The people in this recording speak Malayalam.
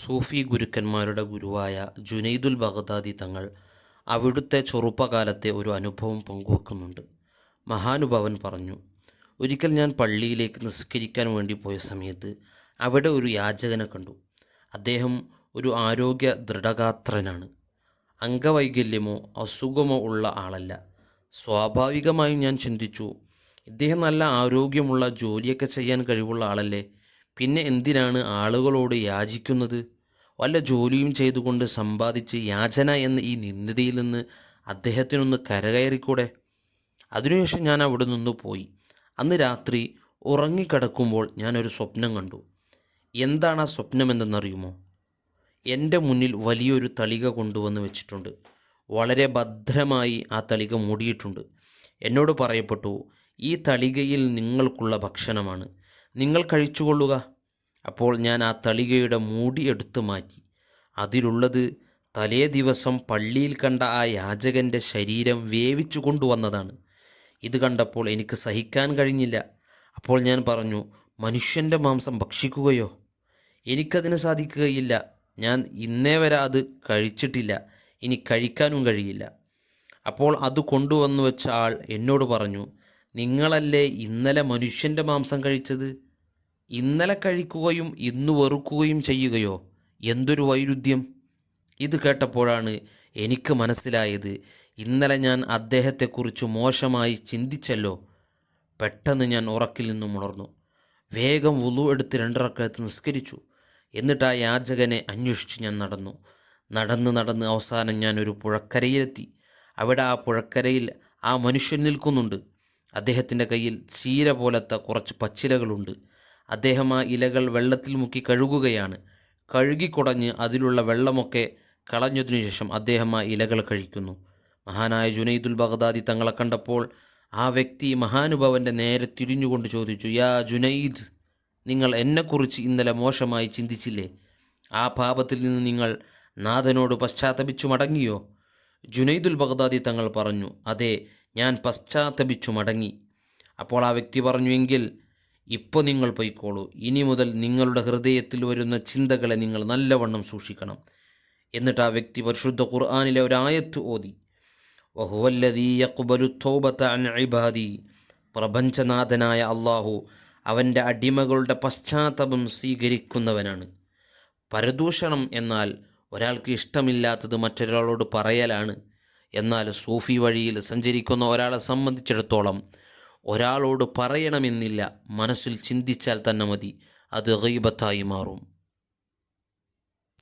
സൂഫി ഗുരുക്കന്മാരുടെ ഗുരുവായ ജുനൈദുൽ ബഗ്ദാദി തങ്ങൾ അവിടുത്തെ ചെറുപ്പകാലത്തെ ഒരു അനുഭവം പങ്കുവെക്കുന്നുണ്ട്. മഹാനുഭവൻ പറഞ്ഞു ഒരിക്കൽ ഞാൻ പള്ളിയിലേക്ക് നിസ്കരിക്കാൻ വേണ്ടി പോയ സമയത്ത് അവിടെ ഒരു യാചകനെ കണ്ടു. അദ്ദേഹം ഒരു ആരോഗ്യ ദൃഢഗാത്രനാണ്. അംഗവൈകല്യമോ അസുഖമോ ഉള്ള ആളല്ല. സ്വാഭാവികമായും ഞാൻ ചിന്തിച്ചു ഇദ്ദേഹം നല്ല ആരോഗ്യമുള്ള ജോലിയൊക്കെ ചെയ്യാൻ കഴിവുള്ള ആളല്ലേ? പിന്നെ എന്തിനാണ് ആളുകളോട് യാചിക്കുന്നത്? വല്ല ജോലിയും ചെയ്തുകൊണ്ട് സമ്പാദിച്ച് യാചന എന്ന ഈ നിന്ദതയിൽ നിന്ന് അദ്ദേഹത്തിനൊന്ന് കരകയറിക്കൂടെ? അതിനുശേഷം ഞാൻ അവിടെ നിന്ന് പോയി. അന്ന് രാത്രി ഉറങ്ങിക്കിടക്കുമ്പോൾ ഞാനൊരു സ്വപ്നം കണ്ടു. എന്താണ് ആ സ്വപ്നമെന്തെന്നറിയുമോ? എന്റെ മുന്നിൽ വലിയൊരു തളിക കൊണ്ടുവന്ന് വെച്ചിട്ടുണ്ട്. വളരെ ഭദ്രമായി ആ തളിക മൂടിയിട്ടുണ്ട്. എന്നോട് പറയപ്പെട്ടു ഈ തളികയിൽ നിങ്ങൾക്കുള്ള ഭക്ഷണമാണ്. നിങ്ങൾ കഴിച്ചുകൊള്ളുക. അപ്പോൾ ഞാൻ ആ തളികയുടെ മൂടി എടുത്തു മാറ്റി. അതിലുള്ളത് തലേ ദിവസം പള്ളിയിൽ കണ്ട ആ യാചകന്റെ ശരീരം വേവിച്ചു കൊണ്ടുവന്നതാണ്. ഇത് കണ്ടപ്പോൾ എനിക്ക് സഹിക്കാൻ കഴിഞ്ഞില്ല. അപ്പോൾ ഞാൻ പറഞ്ഞു മനുഷ്യന്റെ മാംസം ഭക്ഷിക്കുകയോ? എനിക്കതിന് സാധിക്കുകയില്ല. ഞാൻ ഇന്നേ വരെ അത് കഴിച്ചിട്ടില്ല. ഇനി കഴിക്കാനും കഴിയില്ല. അപ്പോൾ അത് കൊണ്ടുവന്നു വെച്ച ആൾ എന്നോട് പറഞ്ഞു നിങ്ങളല്ലേ ഇന്നലെ മനുഷ്യന്റെ മാംസം കഴിച്ചത്? ഇന്നലെ കഴിക്കുകയും ഇന്ന് വെറുക്കുകയും ചെയ്യുകയോ? എന്തൊരു വൈരുദ്ധ്യം? ഇത് കേട്ടപ്പോഴാണ് എനിക്ക് മനസ്സിലായത് ഇന്നലെ ഞാൻ അദ്ദേഹത്തെക്കുറിച്ച് മോശമായി ചിന്തിച്ചല്ലോ. പെട്ടെന്ന് ഞാൻ ഉറക്കിൽ നിന്നും ഉണർന്നു. വേഗം വുളു എടുത്ത് രണ്ടിറക്കത്ത് നിസ്കരിച്ചു. എന്നിട്ട് ആ യാചകനെ അന്വേഷിച്ച് ഞാൻ നടന്നു. നടന്ന് നടന്ന് അവസാനം ഞാനൊരു പുഴക്കരയിലെത്തി. അവിടെ ആ പുഴക്കരയിൽ ആ മനുഷ്യൻ നിൽക്കുന്നുണ്ട്. അദ്ദേഹത്തിന്റെ കയ്യിൽ ചീര പോലത്തെ കുറച്ച് പച്ചിലകളുണ്ട്. അദ്ദേഹം ആ ഇലകൾ വെള്ളത്തിൽ മുക്കി കഴുകുകയാണ്. കഴുകിക്കുടഞ്ഞ് അതിലുള്ള വെള്ളമൊക്കെ കളഞ്ഞതിനു ശേഷം അദ്ദേഹം ആ ഇലകൾ കഴിക്കുന്നു. മഹാനായ ജുനൈദുൽ ബഗ്ദാദി തങ്ങളെ കണ്ടപ്പോൾ ആ വ്യക്തി മഹാനുഭവന്റെ നേരെ തിരിഞ്ഞുകൊണ്ട് ചോദിച്ചു യാ ജുനൈദ് നിങ്ങൾ എന്നെക്കുറിച്ച് ഇന്നലെ മോശമായി ചിന്തിച്ചില്ലേ? ആ പാപത്തിൽ നിന്ന് നിങ്ങൾ നാഥനോട് പശ്ചാത്തപിച്ചു മടങ്ങിയോ? ജുനൈദുൽ ബഗ്ദാദി തങ്ങൾ പറഞ്ഞു അതെ ഞാൻ പശ്ചാത്തപിച്ചു മടങ്ങി. അപ്പോൾ ആ വ്യക്തി പറഞ്ഞുവെങ്കിൽ ഇപ്പോൾ നിങ്ങൾ പൊയ്ക്കോളൂ. ഇനി മുതൽ നിങ്ങളുടെ ഹൃദയത്തിൽ വരുന്ന ചിന്തകളെ നിങ്ങൾ നല്ലവണ്ണം സൂക്ഷിക്കണം. എന്നിട്ട് ആ വ്യക്തി പരിശുദ്ധ ഖുർആാനിലെ ഒരായത്ത് ഓതി. ഇബാദി. പ്രപഞ്ചനാഥനായ അള്ളാഹു അവന്റെ അടിമകളുടെ പശ്ചാത്തപം സ്വീകരിക്കുന്നവനാണ്. പരദൂഷണം എന്നാൽ ഒരാൾക്ക് ഇഷ്ടമില്ലാത്തത് മറ്റൊരാളോട് പറയലാണ്. എന്നാൽ സൂഫി വഴിയിൽ സഞ്ചരിക്കുന്ന ഒരാളെ സംബന്ധിച്ചിടത്തോളം ഒരാളോട് പറയണമെന്നില്ല. മനസ്സിൽ ചിന്തിച്ചാൽ തന്നെ മതി. അത് ഗൈബത്തായി മാറും.